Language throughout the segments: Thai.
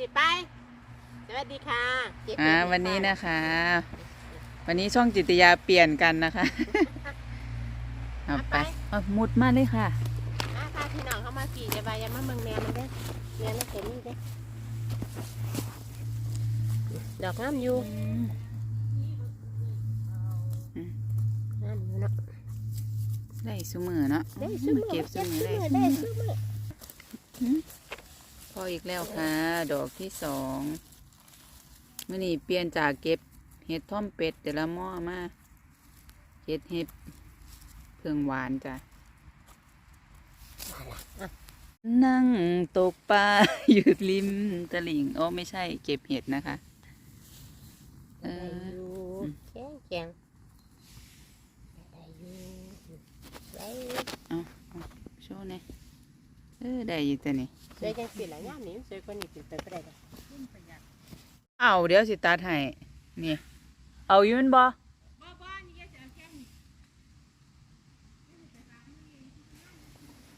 ติไป สวัสดีค่ะเจ๊อ่าเปี๊ยกวันนี้ค่ะนะคะ วันนี้ช่องจิตยาเปลี่ยนกันนะคะเอาไปเอามุดมาเลยค่ะอ่าพาพี่น้องเข้ามากี่จะไปยังมาเมืองแนวมันได้แนวมันเต็มนี่ได้ดอกงามอยู่งามอยู่เนาะได้ซุมือเนาะได้ซื้อมาเก็บซุมือได้ซุได้มือซื้ ออีกแล้วค่ะ ดอกที่สองเมื่อนี้เปลี่ยนจากเก็บเห็ดท่อมเป็ดแต่ละหม้อมาเห็ดเห็ดเพิ่งหวานจ้ะนั่งตกปลาอยู่ริมตลิ่งโอ้ไม่ใช่เก็บเห็ดนะคะเอได้อยู่อืมแข็งแข็งได้อยู่ได้โชว์หน่อยเออได้อยู่แต่นี่ สวยจังสิละงามนี่สวยกว่านี้เป็นไปได้ดอกเอาเดี๋ยวสิตัดให้นี่ เอาอยืนบ่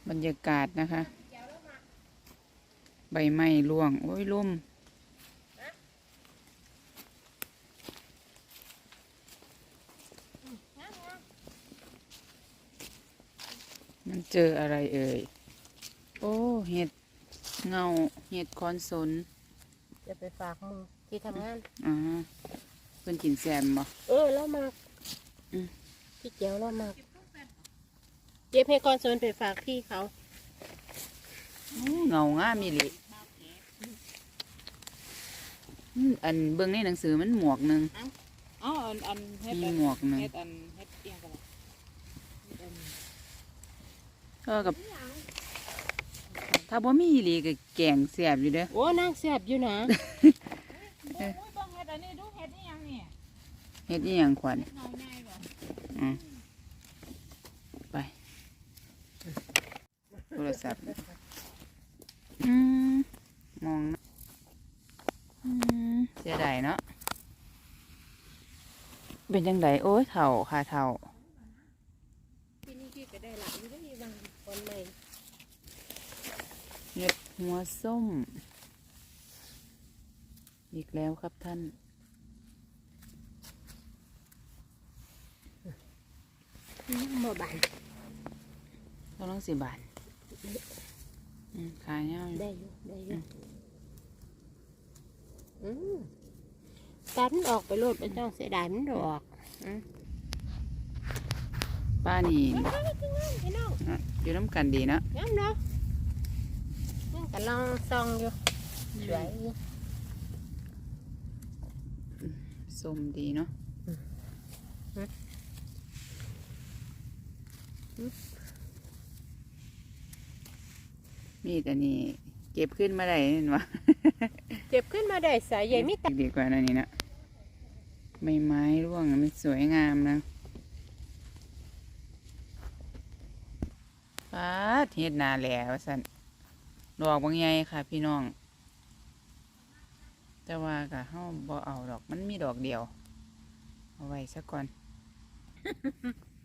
บรรยากาศนะคะ ใบไม้ร่วง โอ้ยล่มมันเจออะไรเอ่ย โอ้ เห็ด เงาเห็ดคอนสนจะไปฝากหมึงที่ทำงานอ่าเพิ่นกินแซมบ่เออแล้วมาอืมพี่เจียวแล้วมาเย็บให้ก่อนโซนไปฝากพี่เขาอู้เงางามมีหลิอืมอันเบิ่งในหนังสือมันหมวกหนึ่งอ๋ออันอันเฮ็ดมีอันหมวกหนึ่งเฮ็ดอันเฮ็ดเอียงกันล่ะเฮ็ดอันก็กับ ถ้าบ่มีอีหลีก็แกงแซ่บอยู่เด้อโอ้นางแซ่บอยู่นะโอ้ยเบิ่งเฮ็ดอันนี้ดูเฮ็ดอีหยังนี่เฮ็ดอีหยังขวัญเฮ็ดหน่อยใหญ่บ่อืมไปโทรศัพท์อืมมองนะอืมเสียดายเนาะเป็นจังไดโอ้ยเถ่าค่ะเถ่า ที่นี่พี่ก็ได้หลายอยู่ได้บางคนใหม่ เห็ดหัวส้ม อีกแล้วครับท่าน ยังบ่บานต้องต้องสิบาทอืมขายเงาอยู่ได้อยู่ได้อยู่อืมตัดมันออกไปโลดเป็นต้องเสียดายมันดอกอืมป้านี่มันก็ไม่ถึงงามพี่น้องอะอยู่น้ำกันดีเนาะงามเนาะยัง กำลังซองอยู่สวยส้มดีเนาะอืมมีแต่นี่เก็บขึ้นมาได้เห็นวะเก็บขึ้นมาได้สายใหญ่มิตรดีกว่านั่นนี่นะใบไม้ร่วงมันสวยงามนะป้าดเฮ็ดนาแหล้วสัน ดอกบางใหญ่ค่ะ พี่น้อง แต่ว่ากะเฮาบ่เอาดอกมันมีดอกเดียว เอาไว้ซะก่อน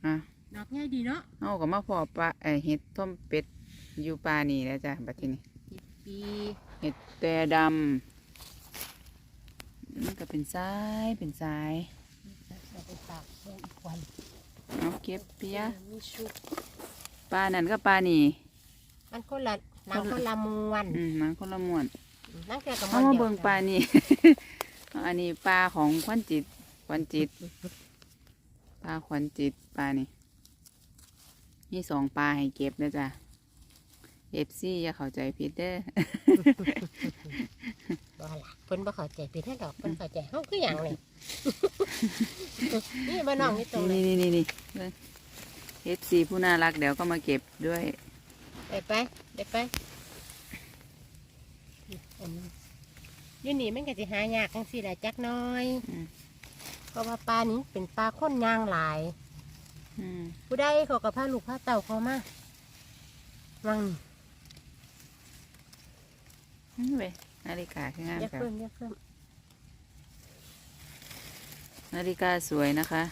อะดอกใหญ่ดีเนาะเฮาก็มาพอปลาเอ่อเห็ดต้มเป็ดอยู่ปลานี่แล้วจ้ะบัดทีนี้ปีเห็ดแต่ดำมันก็เป็นทรายเป็นทรายจะไปฝากเพื่อนอีกวันเอาเก็บเปียมีชุดปลานั่นก็ปลานี่มันคนละ นางคนละมวนอืมมันคนละม่วนนั่งแค่กับมเอาวนมาเดียวเบิ่งปลานี่ อันนี้ปลาของขวัญจิตขวัญจิต ปลาขวัญจิตปลานี่มีสองปลาให้เก็บนะจ๊ะเอฟซีอย่าเข้าใจผิดเด้อบ่ล่ะเพิ่นบ่เข้าใจเป็นให้ดอกเพิ่นเข้าใจเฮาคือหยังนี่ นี่มาน้องนี่ตรงนี่นี้นี่นี่นี่เอฟซีผู้น่ารักเดี๋ยวก็มาเก็บด้วย ไปไปไปไปอันนี้อยู่นี่มันก็สิหายากจังซี่แหละจักหน้อยอืมเพราะว่าปลานี้เป็นปลาข้นยางหลายอืมผู้ใดเขาก็พาลูกพาเต่าเขามาวังอืมเว้ยนาฬิกาคืองามอย่าค่ะเพิ่มอย่าเพิ่มนาฬิกาสวยนะคะ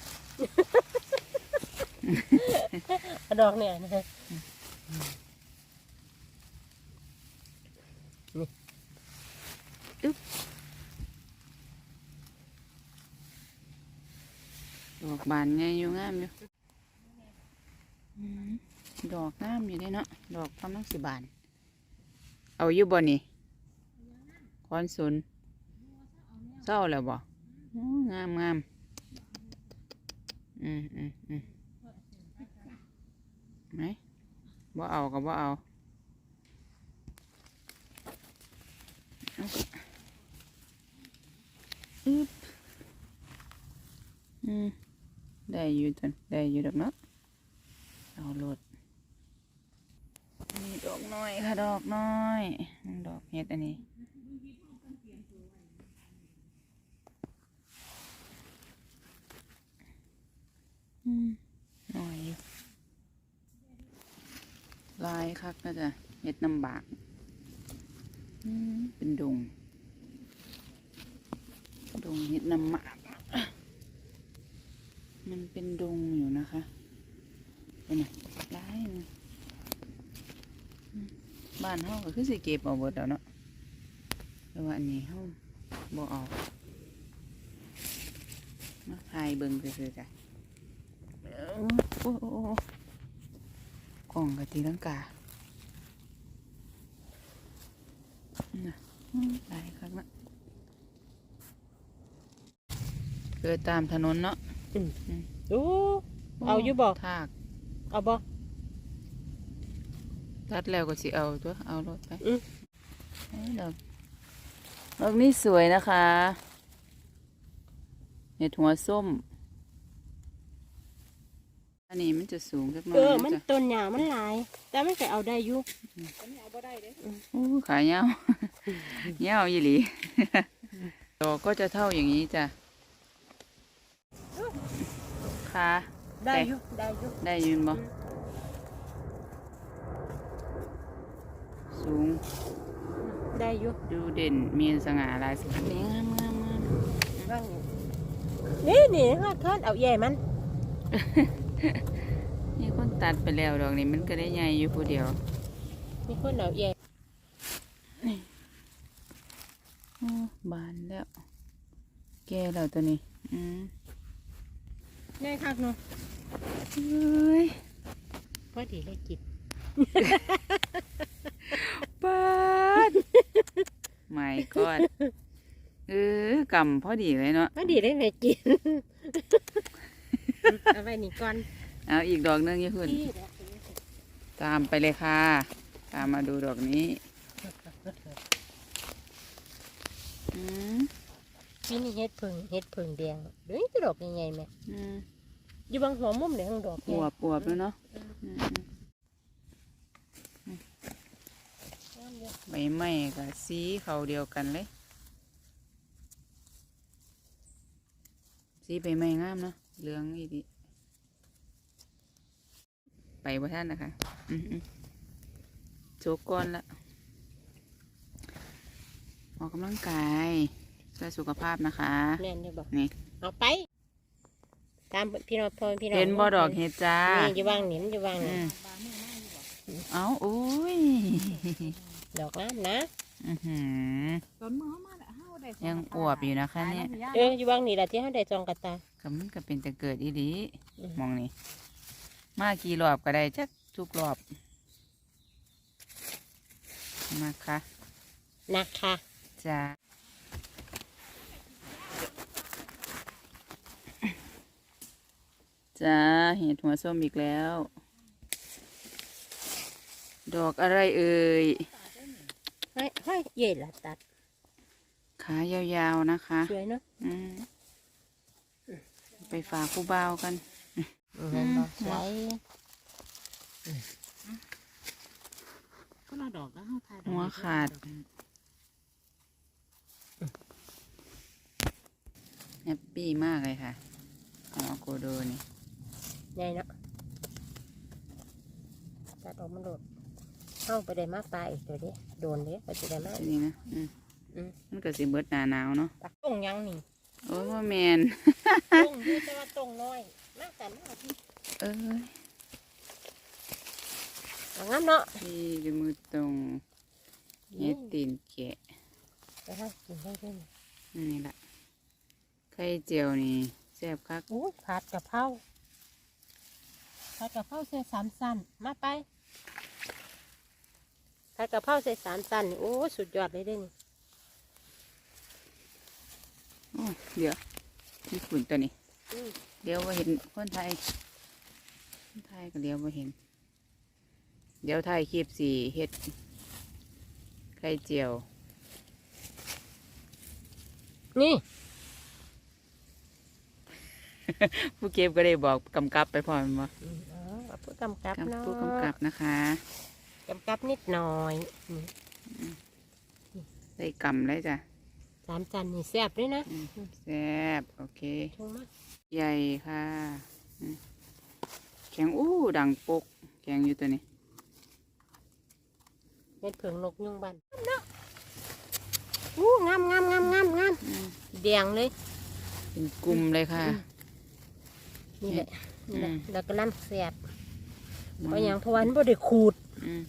เอาดอกเนี่ยนะฮะนี่ อึ๊บดอกบานไงอยู่งามอยู่อืมดอกงามอยู่ได้เนาะดอกกำลังสิบาน เอาอยู่บ่นี่คอนสุนเศร้าแล้วบ่โอ้งามงามอืมอืมอืมไหนบ่เอาก็บ่เอาเอา อึ๊บอืมได้อยู่จนได้อยู่ดอกเนาะเอาโลดนี่ดอกน้อยค่ะดอกน้อยดอกเห็ดอันนี้หน่อยอยู่ลายคักนะจ๊ะเห็ดน้ำบากเป็นดง ดงเห็ดนำหมากมันเป็นดงอยู่นะคะเป็นไงลายมันอืมบ้านเฮาก็คือสิเก็บเอาเบิดแล้วเนาะแต่ว่าอันนี้เฮาบ่เอามาพายเบิ่งซื่อๆจ้ะโอ้โอ้กล่องกะตีลังกาน่ะอืมหลายครั้งละ เกิดตามถนนเนาะโอ้เอาอยู่บ่ทากเอาบ่ตัดแล้วก็สิเอาตัวเอารถไปอืมเอ้ยดอกดอกนี้สวยนะคะเห็ดหัวส้ม อันนี้มันจะสูงสักหน่อเอยอนะมันจ๊ะต้นหญ้ามันหลาย แต่มันก็เอาได้อยู่อันนี้เอาบ่ได้เด้โอ้ขายาวยาวยี่หลี ดอกก็จะเท่าอย่างนี้จ้ะ ค่ะได้อยู่ได้อยู่ได้ยืนบ่สูง ได้อยู่ดูเด่นมีสง่าลายสวยนี่งามงามงามว่างอยู่นี่นี่ฮอดทอดเอาแย่มัน นี่คนตัดไปแล้วดอกนี้มันก็ได้ใหญ่อยู่ผู้เดียวมีคนเอาแย่โอ้บานแล้ว แก่แล้วตัวนี้ อืม แน่คักเนาะเอ้ยพอดีเลยกินปาดไม่กอดเออกำพอดีเลยเนาะพอดีเลยแม่กินเอาไว้นี่ก่อนเอาอีกดอกหนึงอย่าขึ้นนี่แหละตามไปเลยค่ะ ตามมาดูดอกนี้ อืม ปีนี้เฮ็ดผึ่งเฮ็ดผึ่งแดงเด้ยจะดอกยังไงแม่อืมอยู่บางหัวมุมเดี๋ยวข้างดอกอวบอวบแล้วเนาะอืมใบไม้กับสีเขาเดียวกันเลย สีใบไม้งามเนาะเหลืองอีดีไปบ่ท่านนะคะอืมอืมโจกก้อนละออกกำลังกาย เพื่อสุขภาพนะคะแม่นได้บอกนี่เอาไป ตามพี่น้องพ่อพี่น้องเห็นบ่ดอกเห็ดจ้านี่อยู่วางหนิมอยู่วางอืนี่มบางมือมาอยู่บ่เอาโอ้ยดอกน้ำนะอื้อหือตอนมือเฮามาน่ะเฮาได้สยังอวบอยู่นะคะเนี่ยเอออยู่วางนี่แหละที่เขาได้จองกระตาก็มันก็เป็นแต่เกิดอีดีอืมมองนี่มากี่รอบก็ได้จักทุกรอบมาค่ะนะคะจ้า จ้าเห็ดหัวส้มอีกแล้ว ดอกอะไรเอ่ยให้ให้เย่ละตัด ขายาวๆนะคะ สวยเนาะอืมไปฝากผู้บ่าวกันเห็นบ่สวยก็ละดอกแล้วเฮาทายหัวขาดแฮปปี้มากเลยค่ะหัวโกโดนี่ ใหญ่เนาะตัดออกมาโดดเข้าไปได้มาปลาอีกตัวเดิโดนเด้ไปจะได้มานี่นะอืมอืมมันก็สิเบิดหนาหนาวเนาะตักตรงยังนี่โอ้ยว่าแมนตรงอยู่แต่ว่าตรงน้อยมากกันมากที่เอ้ยเอางั้นเนาะพี่ดูมือตรงเฮ็ดตีนแกะแต่ถ้ากินได้ด้วยนี่นี่แหละไข่เจียวนี่แซ่บคักอู้ผัดกะเพรา ผัดกะเพราใส่สามสั้นมาไปผัดกะเพราใส่สามสั้นนี่โอ้สุดยอดเลยเด้นี่โอ้เดี๋ยวญี่ปุ่นตัวนี้อืมเดี๋ยวว่าเห็นคนไทยคนไทยก็เดี๋ยวว่าเห็น เดี๋ยวไทยคลิปสี่เฮ็ดไข่เจียว นี่ ผู้เก็บก็ได้บอกกำกับไปพร้อมว่าอืมอ๋อผู้กำกับกับเนาะผู้กำกับนะคะกำกับนิดหน่อยอืมได้กำเลยจ้ะสามสั้นนี่แซ่บด้วยนะอืมแซ่บโอเคชงมาใหญ่ค่ะอืมแข็งอู้ดังปก แข็งอยู่ตัวนี้เม็ดเผืองนกยุงบันเนาะอู้งามงามงามงามงามอืมแดงเลย เป็นกลุ่มเลยค่ะ นี่แหละนี่แหละอืมแล้วก็น้ำแซ่บเพราะอย่างเพราะวามันบ่ได้ขูดอืม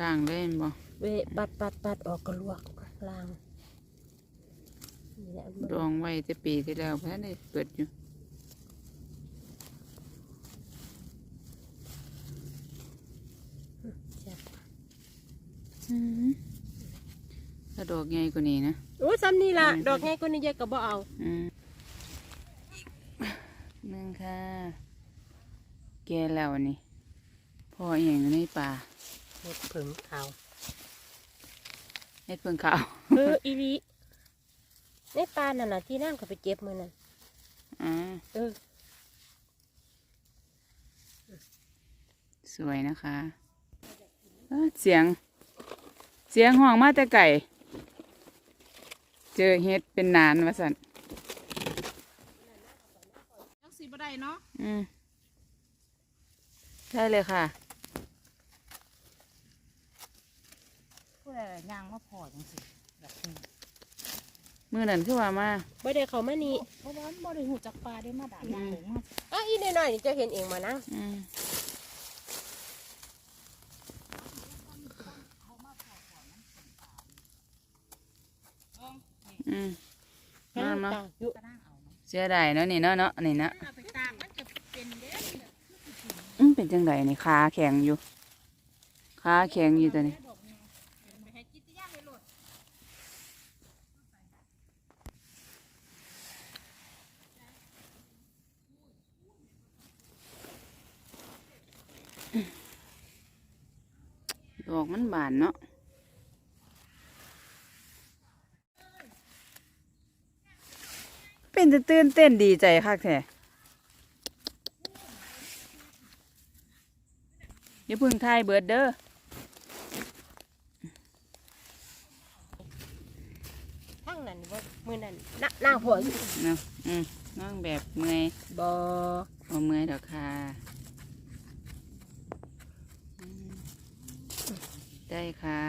ด่างเล่นบ่เวบัดบัดบัดออกก็ลวกล้างนี่แหละมันดองไว้แต่ปีที่แล้วเพื่อนได้เปิดอยู่แซ่บอืมถ้าดอกใหญ่กว่านี้นะโอ้ซ้ำนี่ล่ะอืมดอกไงก็นี่เยอะก็บ่เอาอืม หนึ่งค่ะ แกแล้วอันนี่พ่ออหย่างอยู่ในป่าเม็ดเผืองขาวเฮ็ดเพิ่งขาวเอออีหลีในปลานั่นน่ะที่นั่งเขาไปเจ็บมือนั่นอ่าเออ สวยนะคะเอ้อเสียง เสียงห้องมาแต่ไก่ เจอเฮ็ดเป็นนานมาสั่น จักสิบ่ได้ เนาะอืมใช่เลยค่ะผู้ใดย่างมาพอจังสิแบบนี้มือนั่นคือว่ามาบ่ได้เขามานี่เพราะว่ามันบ่ได้หูจักปลาได้มาด่าย่างหลงมาอะอีน้อยๆนี่จะเห็นเองมานะอืมอืมข้างเนาะตาอยู่ก็นั่งเอาเนาะเสียดายเนาะนี่เนาะเนาะนี่นะเอาไปตากมันจะเป็นเด้ อืม เป็นจังไดนี่ขาแข็งอยู่ขาแข็งอยู่ตัวนี้ดอกนี้ไห้จิตย่างเลยโลดดอกมันบานเนาะเป็นจะตื่นเต้นดีใจคักแท้ อย่าเพึ่งทายเบิดเด้อข้างนั้นบ่มือนั้นหน้าหน้าหัวอยู่เนาะอืมน้องแบบเมื่อยบ่บ่เมื่อยดอกค่ะอืมได้ค่ะ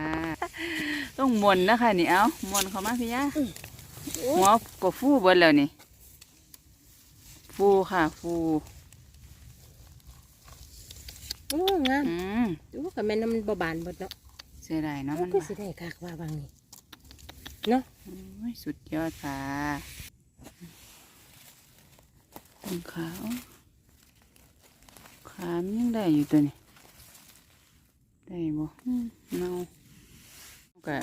ต้องมวนนะคะนี่เอามวนเข้ามาพี่ยะหัวก็ฟูเบิดแล้วนี่ ฟูค่ะฟู โอ้งามอืมดูกับแม่นำมันบ่บานเบิดเนาะเสียดายเนาะมัมันนก็บาดสิได้คักว่าบางนี่เนาะโอ้ยสุดยอดค่ะต้นขาวขามนยังได้อยู่ตัวนี้ได้บ่อืมเนาก็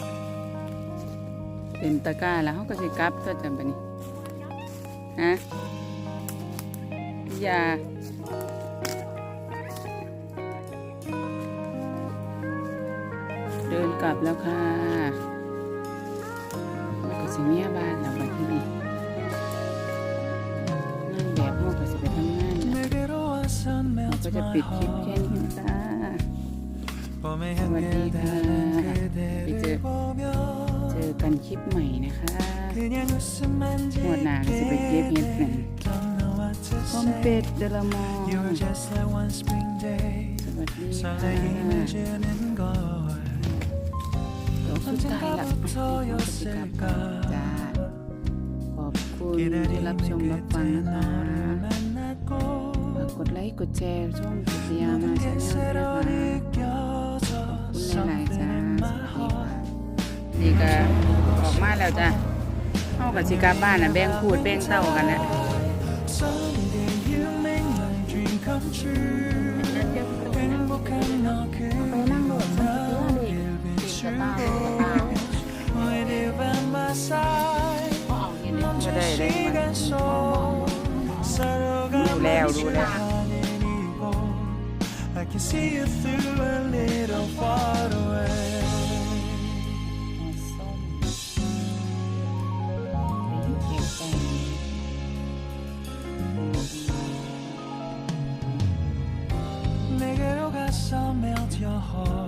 เป็นตะกร้าแล้วเขาก็สิกลับตัวจำปะนี่ฮะอย่า เดินกลับแล้วค่ะมัก็สิเมียบ้านแล้วบัดนี้นั่งแบบห้องก็สิไปทำงานแล้วก็จะปิดคลิปแค่นี้จ้าสวัสดีค่ะไปเจอเจอกันคลิปใหม่นะคะหมวดหนาก็จะไปเก็บเห็ดกันคอมเป็ดเดลมอนสวัสดีค่ะ สุดท้ายละจ้าขอบคุณที่รับชมรับฟังนะคะกดไลค์กดแชร์ช่องกิจยามาชาด้วยนะคะขอบคุณหลายๆจ้านี่ก็ออกมาแล้วจ้าเข้ากับชิกาบ้านนะแบ่งพูดแบ่งเต้ากันนะไปนั่งรถสักทีว่าเด็กด็กจตาย ก็ได้เลยดูแล้วดูแล้ว I can see you through a little far away. เมล melt your heart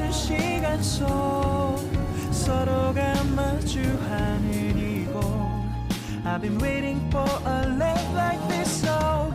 멈춘 시간 속 서로가 마주하는 이곳 I've been waiting for a love like this all